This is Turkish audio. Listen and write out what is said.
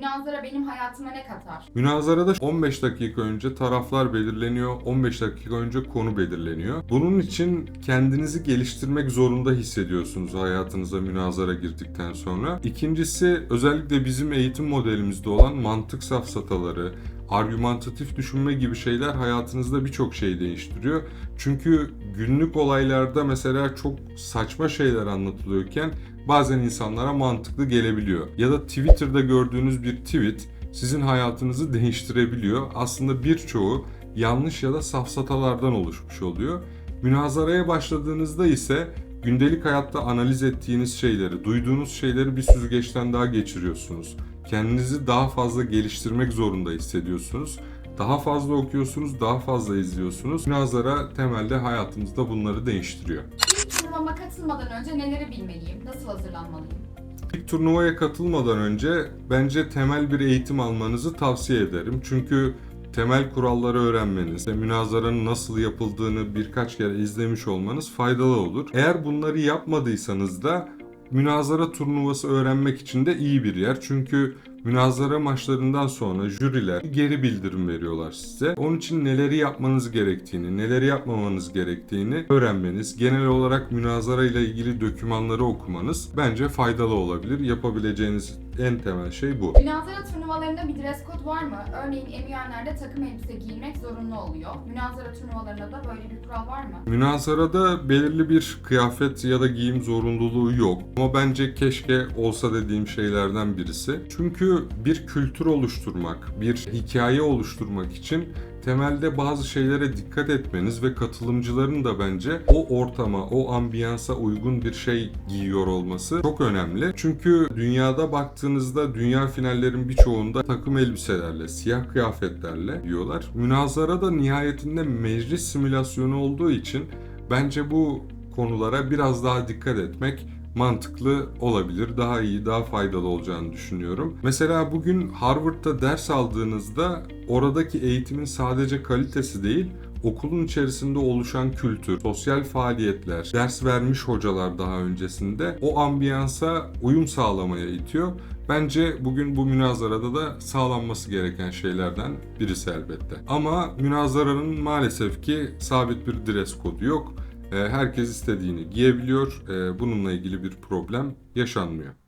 Münazara benim hayatıma ne katar? Münazarada 15 dakika önce taraflar belirleniyor, 15 dakika önce konu belirleniyor. Bunun için kendinizi geliştirmek zorunda hissediyorsunuz hayatınıza münazara girdikten sonra. İkincisi özellikle bizim eğitim modelimizde olan mantık safsataları, argümantatif düşünme gibi şeyler hayatınızda birçok şey değiştiriyor. Çünkü günlük olaylarda mesela çok saçma şeyler anlatılıyorken bazen insanlara mantıklı gelebiliyor. Ya da Twitter'da gördüğünüz bir tweet sizin hayatınızı değiştirebiliyor. Aslında birçoğu yanlış ya da safsatalardan oluşmuş oluyor. Münazaraya başladığınızda ise gündelik hayatta analiz ettiğiniz şeyleri, duyduğunuz şeyleri bir süzgeçten daha geçiriyorsunuz. Kendinizi daha fazla geliştirmek zorunda hissediyorsunuz. Daha fazla okuyorsunuz, daha fazla izliyorsunuz. Münazara temelde hayatımızda bunları değiştiriyor. İlk turnuvama katılmadan önce neleri bilmeliyim? Nasıl hazırlanmalıyım? İlk turnuvaya katılmadan önce bence temel bir eğitim almanızı tavsiye ederim. Çünkü temel kuralları öğrenmeniz ve münazaranın nasıl yapıldığını birkaç kere izlemiş olmanız faydalı olur. Eğer bunları yapmadıysanız da münazara turnuvası öğrenmek için de iyi bir yer. Çünkü münazara maçlarından sonra jüriler geri bildirim veriyorlar size. Onun için neleri yapmanız gerektiğini, neleri yapmamanız gerektiğini öğrenmeniz, genel olarak münazara ile ilgili dokümanları okumanız bence faydalı olabilir. Yapabileceğiniz en temel şey bu. Münazara turnuvalarında bir dress code var mı? Örneğin MUN'lerde takım elbise giymek zorunlu oluyor. Münazara turnuvalarında da böyle bir kural var mı? Münazarada belirli bir kıyafet ya da giyim zorunluluğu yok. Ama bence keşke olsa dediğim şeylerden birisi. Çünkü bir kültür oluşturmak, bir hikaye oluşturmak için temelde bazı şeylere dikkat etmeniz ve katılımcıların da bence o ortama, o ambiyansa uygun bir şey giyiyor olması çok önemli. Çünkü dünyada baktığınızda dünya finallerin birçoğunda takım elbiselerle, siyah kıyafetlerle diyorlar. Münazara da nihayetinde meclis simülasyonu olduğu için bence bu konulara biraz daha dikkat etmek mantıklı olabilir. Daha iyi, daha faydalı olacağını düşünüyorum. Mesela bugün Harvard'da ders aldığınızda oradaki eğitimin sadece kalitesi değil, okulun içerisinde oluşan kültür, sosyal faaliyetler, ders vermiş hocalar daha öncesinde o ambiyansa uyum sağlamaya itiyor. Bence bugün bu münazarada da sağlanması gereken şeylerden birisi elbette. Ama münazaranın maalesef ki sabit bir dress kodu yok. Ee, Herkes istediğini giyebiliyor. Ee, Bununla ilgili bir problem yaşanmıyor.